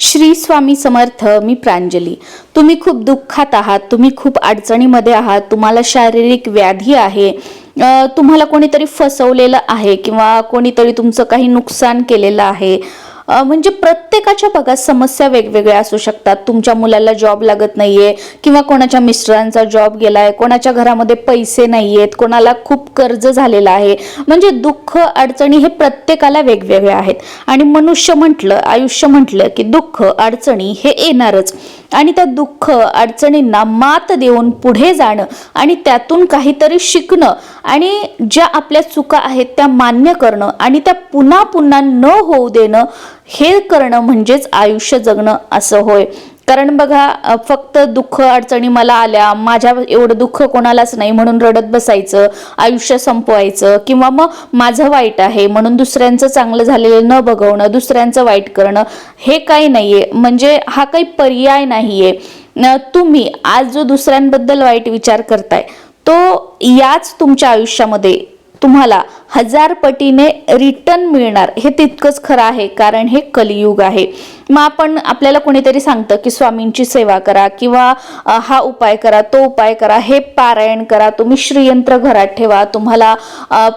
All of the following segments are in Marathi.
श्री स्वामी समर्थ मी प्रांजली. तुम्ही खूप दुःखात आहात तुम्ही खूप अडचणीमध्ये आहात तुम्हाला शारीरिक व्याधी आहे तुम्हाला कोणीतरी फसवलेलं आहे किंवा कोणीतरी तुमचं काही नुकसान केलेलं आहे म्हणजे प्रत्येकाच्या बघा समस्या वेगवेगळ्या असू शकतात. तुमच्या मुलाला जॉब लागत नाहीये किंवा कोणाच्या मिस्टरांचा जॉब गेलाय कोणाच्या घरामध्ये पैसे नाहीयेत कोणाला खूप कर्ज झालेलं आहे. म्हणजे दुःख अडचणी हे प्रत्येकाला वेगवेगळे आहेत. आणि मनुष्य म्हटलं आयुष्य म्हटलं की दुःख अडचणी हे येणारच. आणि त्या दुःख अडचणींना मात देऊन पुढे जाणं आणि त्यातून काहीतरी शिकणं आणि ज्या आपल्या चुका आहेत त्या मान्य करणं आणि त्या पुन्हा पुन्हा न होऊ देणं हे करणं म्हणजेच आयुष्य जगणं असं होय. कारण बघा फक्त दुःख अडचणी मला आल्या माझ्या एवढं दुःख कोणालाच नाही म्हणून रडत बसायचं आयुष्य संपवायचं किंवा मग माझं वाईट आहे म्हणून दुसऱ्यांचं चांगलं झालेलं न बघवणं दुसऱ्यांचं वाईट करणं हे काही नाहीये. म्हणजे हा काही पर्याय नाहीये. तुम्ही आज जो दुसऱ्यांबद्दल वाईट विचार करताय तो याच तुमच्या आयुष्यामध्ये तुम्हाला हजार पटीने रिटर्न मिळणार. हे तितकंच खरं आहे कारण हे कलियुग आहे. मग आपण आपल्याला कोणीतरी सांगतं की स्वामींची सेवा करा किंवा हा उपाय करा तो उपाय करा हे पारायण करा तुम्ही श्रीयंत्र घरात ठेवा तुम्हाला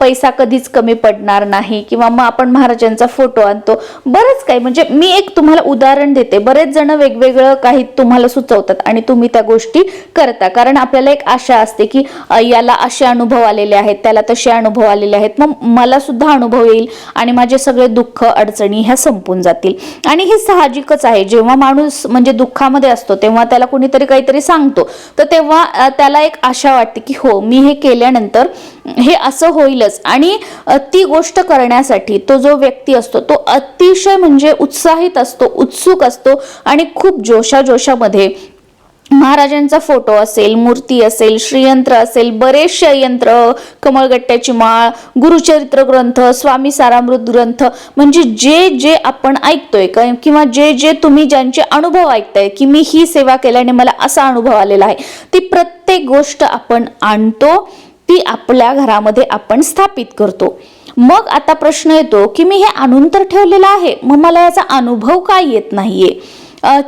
पैसा कधीच कमी पडणार नाही किंवा मग आपण महाराजांचा फोटो आणतो. बरंच काही म्हणजे मी एक तुम्हाला उदाहरण देते. बरेच जण वेगवेगळं काही तुम्हाला सुचवतात आणि तुम्ही त्या गोष्टी करता. कारण आपल्याला एक आशा असते की याला असे अनुभव आलेले आहेत त्याला तसे अनुभव आलेले आहेत. मग मला सुद्धा अनुभव येईल आणि माझे सगळे दुःख अडचणी ह्या संपून जातील. आणि हे साहजिकच आहे. जेव्हा माणूस म्हणजे दुःखामध्ये असतो तेव्हा त्याला कुणीतरी काहीतरी सांगतो. तर तेव्हा त्याला एक आशा वाटते की हो मी हे केल्यानंतर हे असं होईलच. आणि ती गोष्ट करण्यासाठी तो जो व्यक्ती असतो तो अतिशय म्हणजे उत्साहित असतो उत्सुक असतो आणि खूप जोशाजोशामध्ये महाराजांचा फोटो असेल मूर्ती असेल श्रीयंत्र असेल बरेचसे यंत्र कमळगट्ट्याची माळ गुरुचरित्र ग्रंथ स्वामी सारामृत ग्रंथ. म्हणजे जे जे आपण ऐकतोय का किंवा जे जे तुम्ही ज्यांचे अनुभव ऐकताय की मी ही सेवा केल्याने मला असा अनुभव आलेला आहे ती प्रत्येक गोष्ट आपण आणतो ती आपल्या घरामध्ये आपण स्थापित करतो. मग आता प्रश्न येतो की मी हे आणून तर ठेवलेलं आहे मग मला याचा अनुभव काय येत नाहीये?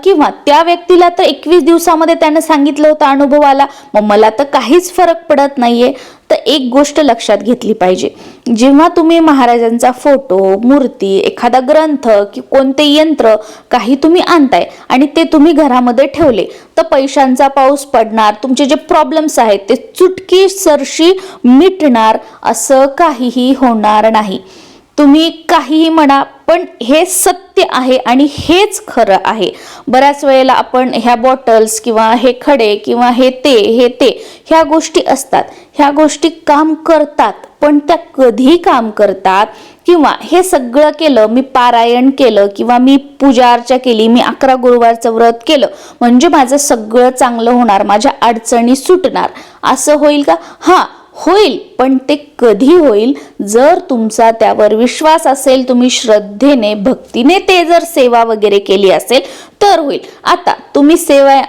किंवा त्या व्यक्तीला तर एकवीस दिवसामध्ये त्यानं सांगितलं होतं अनुभव आला मग मला तर काहीच फरक पडत नाहीये. तर एक गोष्ट लक्षात घेतली पाहिजे. जेव्हा तुम्ही महाराजांचा फोटो मूर्ती एखादा ग्रंथ की कोणते यंत्र काही तुम्ही आणताय आणि ते तुम्ही घरामध्ये ठेवले तर पैशांचा पाऊस पडणार तुमचे जे प्रॉब्लेम्स आहेत ते चुटकी सरशी मिटणार असं काहीही होणार नाही. तुम्ही काहीही म्हणा पण हे सत्य आहे आणि हेच खरं आहे. बऱ्याच वेळेला आपण ह्या बॉटल्स किंवा हे खडे किंवा हे ते हे ते ह्या गोष्टी असतात. ह्या गोष्टी काम करतात पण त्या कधी काम करतात? किंवा हे सगळं केलं मी पारायण केलं किंवा मी पूजा अर्चा केली मी अकरा गुरुवारचं व्रत केलं म्हणजे माझं सगळं चांगलं होणार माझ्या अडचणी सुटणार. असं होईल का? हां होईल पण ते कधी होईल? जर तुमचा त्यावर विश्वास असेल तुम्ही श्रद्धेने भक्तीने ते जर सेवा वगैरे केली असेल तर होईल. आता तुम्ही सेवा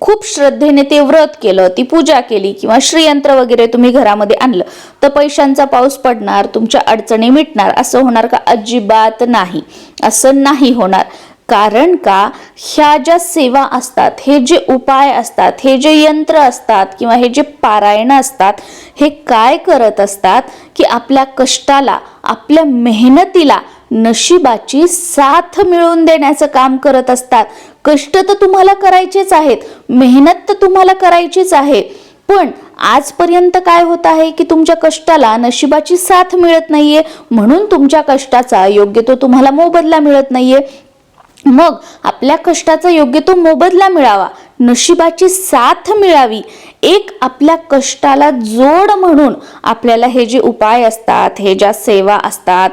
खूप श्रद्धेने ते व्रत केलं ती पूजा केली किंवा श्रीयंत्र वगैरे तुम्ही घरामध्ये आणलं तर पैशांचा पाऊस पडणार तुमच्या अडचणी मिटणार असं होणार का? अजिबात नाही. असं नाही होणार. कारण का? ह्या ज्या सेवा असतात हे जे उपाय असतात हे जे यंत्र असतात किंवा हे जे पारायण असतात हे काय करत असतात? की आपल्या कष्टाला आपल्या मेहनतीला नशिबाची साथ मिळवून देण्याचं काम करत असतात. कष्ट तर तुम्हाला करायचेच आहेत मेहनत तर तुम्हाला करायचीच आहे. पण आजपर्यंत काय होत आहे की तुमच्या कष्टाला नशिबाची साथ मिळत नाहीये म्हणून तुमच्या कष्टाचा योग्य तो तुम्हाला मोबदला मिळत नाहीये. मग आपल्या कष्टाचा योग्य तो मोबदला मिळावा. नशिबाची साथ मिळावी एक आपल्या कष्टाला जोड म्हणून आपल्याला हे जे उपाय असतात हे ज्या सेवा असतात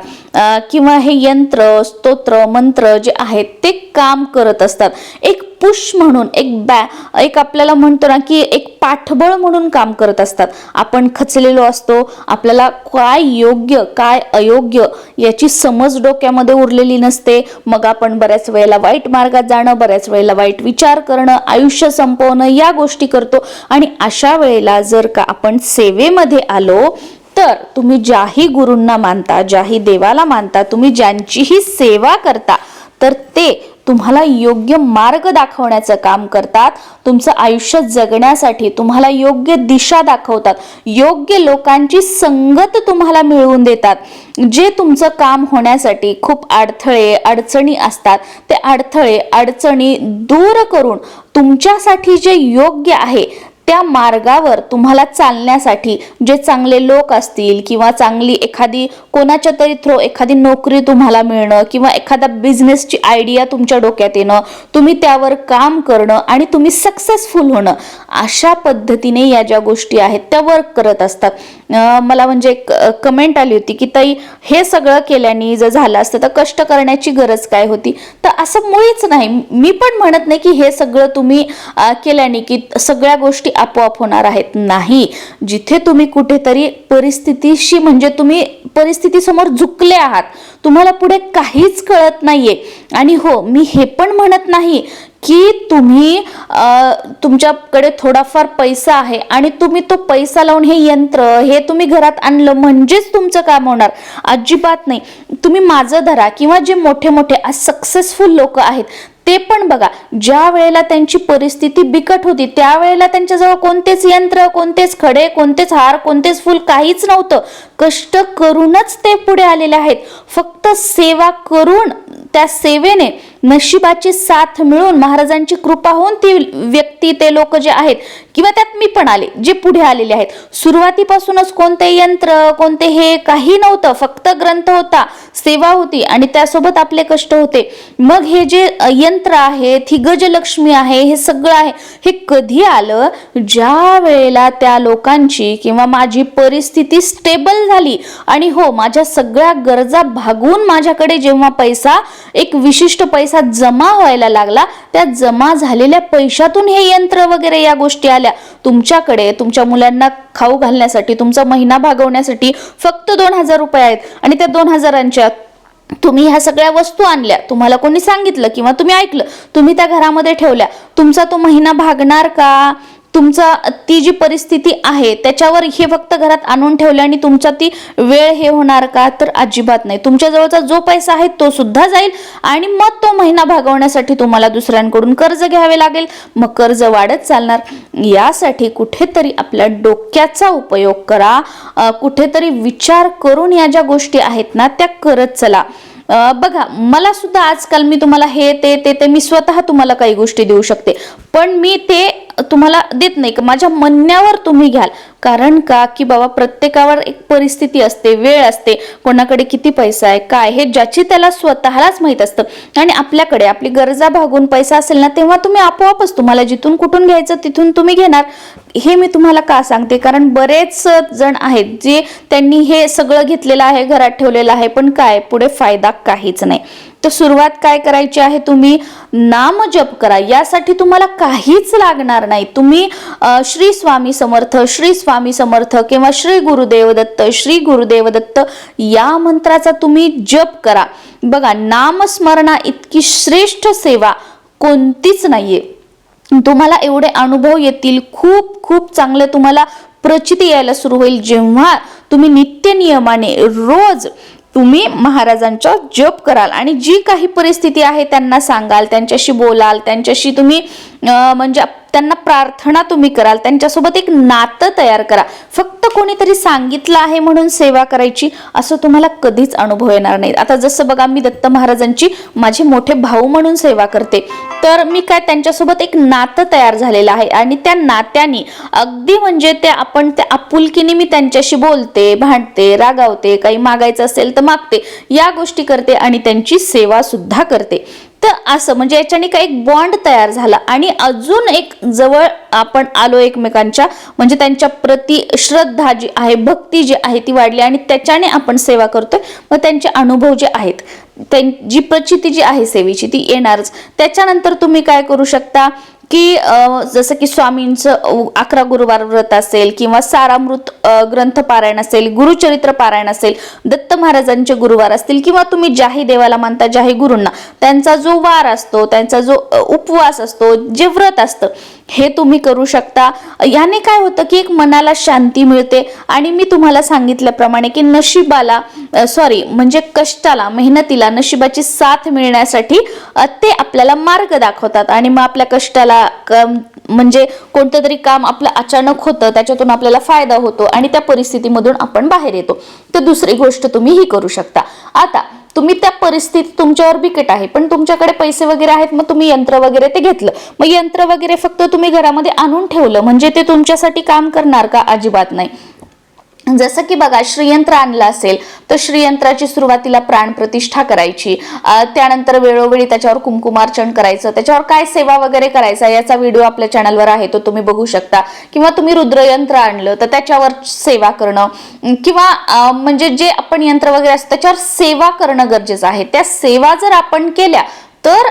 किंवा हे यंत्र स्तोत्र मंत्र जे आहेत ते काम करत असतात. एक पुश म्हणून एक बॅ एक आपल्याला म्हणतो ना की एक पाठबळ म्हणून काम करत असतात. आपण खचलेलो असतो आपल्याला काय योग्य काय अयोग्य याची समज डोक्यामध्ये उरलेली नसते. मग आपण बऱ्याच वेळेला वाईट मार्गात जाणं बऱ्याच वेळेला वाईट विचार करणं आयुष्य संपवणं या गोष्टी करतो. आणि अशा वेळेला जर का आपण सेवेमध्ये आलो तर तुम्ही ज्याही गुरूंना मानता ज्याही देवाला मानता तुम्ही ज्यांचीही सेवा करता तर ते तुम्हाला योग्य मार्ग दाखवण्याचं काम करतात तुमचं आयुष्य जगण्यासाठी तुम्हाला योग्य दिशा दाखवतात योग्य लोकांची संगत तुम्हाला मिळवून देतात. जे तुमचं काम होण्यासाठी खूप अडथळे अडचणी असतात ते अडथळे अडचणी दूर करून तुमच्यासाठी जे योग्य आहे त्या मार्गावर तुम्हाला चालण्यासाठी जे चांगले लोक असतील किंवा चांगली एखादी कोणाच्या तरी थ्रो एखादी नोकरी तुम्हाला मिळणं किंवा एखादा बिझनेसची आयडिया तुमच्या डोक्यात येणं तुम्ही त्यावर काम करणं आणि तुम्ही सक्सेसफुल होणं अशा पद्धतीने या ज्या गोष्टी आहेत त्या वर्क करत असतात. मला म्हणजे एक कमेंट आली होती की ताई हे सगळं केल्याने जर झालं असतं तर कष्ट करण्याची गरज काय होती? तर असं मुळीच नाही. मी पण म्हणत नाही की हे सगळं तुम्ही केल्याने की सगळ्या गोष्टी आपोआप होणार आहेत. नाही. जिथे तुम्ही कुठेतरी परिस्थितीशी म्हणजे तुम्ही परिस्थितीसमोर झुकले आहात तुम्हाला पुढे काहीच कळत नाहीये. आणि हो मी हे पण म्हणत नाही की तुम्ही तुमच्याकडे थोडाफार पैसा आहे आणि तुम्ही तो पैसा लावून हे यंत्र हे तुम्ही घरात आणलं म्हणजेच तुमचं काम होणार. अजिबात नाही. तुम्ही माझं धरा किंवा जे मोठे मोठे सक्सेसफुल लोक आहेत ते पण बघा ज्या वेळेला त्यांची परिस्थिती बिकट होती त्यावेळेला त्यांच्याजवळ कोणतेच यंत्र कोणतेच खडे कोणतेच हार कोणतेच फुल काहीच नव्हतं. कष्ट करूनच ते पुढे आलेले आहेत. फक्त सेवा करून त्या सेवेने नशिबाची साथ मिळून महाराजांची कृपा होऊन ती व्यक्ती ते लोक जे आहेत किंवा त्यात मी पण आले जे पुढे आलेले आहेत. सुरुवातीपासूनच कोणते यंत्र कोणते हे काही नव्हतं फक्त ग्रंथ होता सेवा होती आणि त्यासोबत आपले कष्ट होते. मग हे जे यंत्र आहेत ही गजलक्ष्मी आहे हे सगळं आहे हे कधी आलं? ज्या वेळेला त्या लोकांची किंवा माझी परिस्थिती स्टेबल झाली आणि हो माझ्या सगळ्या गरजा भागून माझ्याकडे जेव्हा पैसा एक विशिष्ट पैसा जमा व्हायला लागला त्या जमा झालेल्या पैशातून हे यंत्र वगैरे या गोष्टी आल्या. तुमच्याकडे तुमच्या मुलांना खाऊ घालण्यासाठी तुमचा महिना भागवण्यासाठी फक्त दोन हजार रुपये आहेत आणि त्या दोन हजारांच्या तुम्ही ह्या सगळ्या वस्तू आणल्या. तुम्हाला कोणी सांगितलं किंवा तुम्ही ऐकलं तुम्ही त्या घरामध्ये ठेवल्या. तुमचा तो महिना भागणार का? तुमचा ती जी परिस्थिती आहे त्याच्यावर हे फक्त घरात आणून ठेवलं आणि तुमचा ती वेळ हे होणार का? तर अजिबात नाही. तुमच्या जवळचा जो पैसा आहे तो सुद्धा जाईल आणि मग तो महिना भागवण्यासाठी तुम्हाला दुसऱ्यांकडून कर्ज घ्यावे लागेल. मग कर्ज वाढत चालणार. यासाठी कुठेतरी आपल्या डोक्याचा उपयोग करा. कुठेतरी विचार करून या ज्या गोष्टी आहेत ना त्या करत चला. बघा मला सुद्धा आजकाल मी तुम्हाला हे ते ते ते मी स्वतः तुम्हाला काही गोष्टी देऊ शकते. पण मी ते तुम्हाला देत नाही. का माझ्या म्हणण्यावर तुम्ही घ्याल. कारण का? की बाबा प्रत्येकावर एक परिस्थिती असते वेळ असते. कोणाकडे किती पैसा आहे काय हे ज्याची त्याला स्वतःलाच माहीत असतं. आणि आपल्याकडे आपली गरजा भागून पैसा असेल ना तेव्हा तुम्ही आपोआपच तुम्हाला जिथून कुठून घ्यायचं तिथून तुम्ही घेणार. हे मी तुम्हाला का सांगते? कारण बरेच जण आहेत जे त्यांनी हे सगळं घेतलेलं आहे घरात ठेवलेलं आहे. पण काय? पुढे फायदा काहीच नाही. तर सुरुवात काय करायची आहे? तुम्ही नाम जप करा. यासाठी तुम्हाला काहीच लागणार नाही. तुम्ही श्री स्वामी समर्थ श्री स्वामी समर्थ किंवा श्री गुरुदेवदत्त श्री गुरुदेवदत्त या मंत्राचा तुम्ही जप करा. बघा नामस्मरणा इतकी श्रेष्ठ सेवा कोणतीच नाहीये. तुम्हाला एवढे अनुभव येतील खूप खूप चांगले तुम्हाला प्रचिती यायला सुरू होईल. जेव्हा तुम्ही नित्य नियमाने रोज तुम्ही महाराजांचा जप कराल आणि जी काही परिस्थिती आहे त्यांना सांगाल त्यांच्याशी बोलाल त्यांच्याशी तुम्ही म्हणजे त्यांना प्रार्थना तुम्ही कराल त्यांच्यासोबत एक नातं तयार करा. फक्त कोणीतरी सांगितलं आहे म्हणून सेवा करायची असं तुम्हाला कधीच अनुभव येणार नाही. आता जसं बघा मी दत्त महाराजांची माझे मोठे भाऊ म्हणून सेवा करते. तर मी काय त्यांच्यासोबत एक नातं तयार झालेलं आहे आणि त्या नात्याने अगदी म्हणजे ते आपण त्या आपुलकीने मी त्यांच्याशी बोलते भांडते रागावते काही मागायचं असेल तर मागते या गोष्टी करते आणि त्यांची सेवा सुद्धा करते. तर असं म्हणजे याच्याने काही एक बॉन्ड तयार झाला. आणि अजून एक जवळ आपण आलो एकमेकांच्या म्हणजे त्यांच्या प्रती श्रद्धा जी आहे भक्ती जी आहे ती वाढली आणि त्याच्याने आपण सेवा करतोय. मग त्यांचे अनुभव जे आहेत त्यां- जी प्रचिती जी आहे सेवेची ती येणारच. त्याच्यानंतर तुम्ही काय करू शकता? की जसं की स्वामींचं अकरा गुरुवार व्रत असेल किंवा सारामृत ग्रंथ पारायण असेल गुरुचरित्र पारायण असेल दत्त महाराजांचे गुरुवार असतील किंवा तुम्ही ज्याही देवाला मानता ज्याही गुरूंना त्यांचा जो वार असतो त्यांचा जो उपवास असतो जे व्रत असतं हे तुम्ही करू शकता. याने काय होतं की एक मनाला शांती मिळते आणि मी तुम्हाला सांगितल्याप्रमाणे की नशिबाला सॉरी म्हणजे कष्टाला मेहनतीला नशिबाची साथ मिळण्यासाठी ते आपल्याला मार्ग दाखवतात आणि मग आपल्या कष्टाला क- म्हणजे कोणतं तरी काम आपलं अचानक होतं त्याच्यातून आपल्याला फायदा होतो आणि त्या परिस्थितीमधून आपण बाहेर येतो. तर दुसरी गोष्ट तुम्ही ही करू शकता. आता तुम्ही त्या परिस्थितीत तुमच्यावर बिकट आहे पण तुमच्याकडे पैसे वगैरे आहेत मग तुम्ही यंत्र वगैरे ते घेतलं. मग यंत्र वगैरे फक्त तुम्ही घरामध्ये आणून ठेवलं म्हणजे ते तुमच्यासाठी काम करणार का? अजिबात नाही. जसं की बघा श्रीयंत्र आणलं असेल तर श्रीयंत्राची सुरुवातीला प्राणप्रतिष्ठा करायची. त्यानंतर वेळोवेळी त्याच्यावर कुंकुमार्चन करायचं. त्याच्यावर काय सेवा वगैरे करायचा याचा व्हिडिओ आपल्या चॅनलवर आहे तो तुम्ही बघू शकता. किंवा तुम्ही रुद्रयंत्र आणलं तर त्याच्यावर सेवा करणं. किंवा म्हणजे जे आपण यंत्र वगैरे असतं त्याच्यावर सेवा करणं गरजेचं आहे. त्या सेवा जर आपण केल्या तर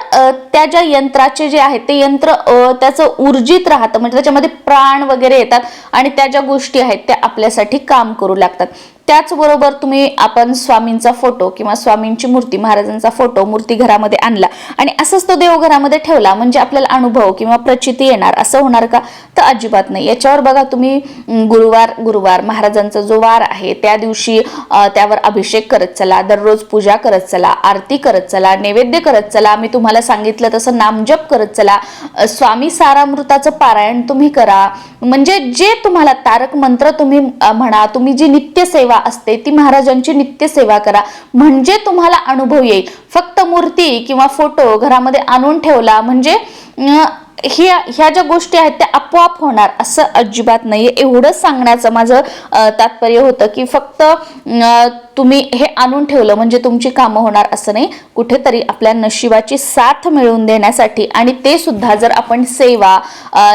त्या ज्या यंत्राचे जे आहेत ते यंत्र त्याचं ऊर्जित राहतं. म्हणजे त्याच्यामध्ये प्राण वगैरे येतात आणि त्या ज्या गोष्टी आहेत त्या आपल्यासाठी काम करू लागतात. त्याचबरोबर तुम्ही आपण स्वामींचा फोटो किंवा स्वामींची मूर्ती महाराजांचा फोटो मूर्ती घरामध्ये आणला आणि असंच तो देव घरामध्ये ठेवला म्हणजे आपल्याला अनुभव किंवा प्रचिती येणार असं होणार का? तर अजिबात नाही. याच्यावर बघा तुम्ही गुरुवार गुरुवार महाराजांचा जो वार आहे त्या दिवशी त्यावर अभिषेक करत चला दररोज पूजा करत चला आरती करत चला नैवेद्य करत चला मी तुम्हाला सांगितलं तसं नामजप करत चला स्वामी सारामृताचं पारायण तुम्ही करा. म्हणजे जे तुम्हाला तारक मंत्र तुम्ही म्हणा तुम्ही जी नित्य सेवा असते ती महाराजांची नित्य सेवा करा. म्हणजे तुम्हाला अनुभव येईल. फक्त मूर्ती किंवा फोटो घरामध्ये आणून ठेवला म्हणजे ह्या ह्या ज्या गोष्टी आहेत त्या आपोआप होणार असं अजिबात नाही एवढंच सांगण्याचं माझं तात्पर्य होतं की फक्त तुम्ही हे आणून ठेवलं म्हणजे तुमची कामं होणार असं नाही. कुठेतरी आपल्या नशिबाची साथ मिळवून देण्यासाठी आणि ते सुद्धा जर आपण सेवा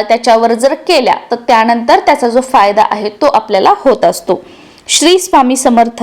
त्याच्यावर जर केल्या तर त्यानंतर त्याचा जो फायदा आहे तो आपल्याला होत असतो. श्री स्वामी समर्थ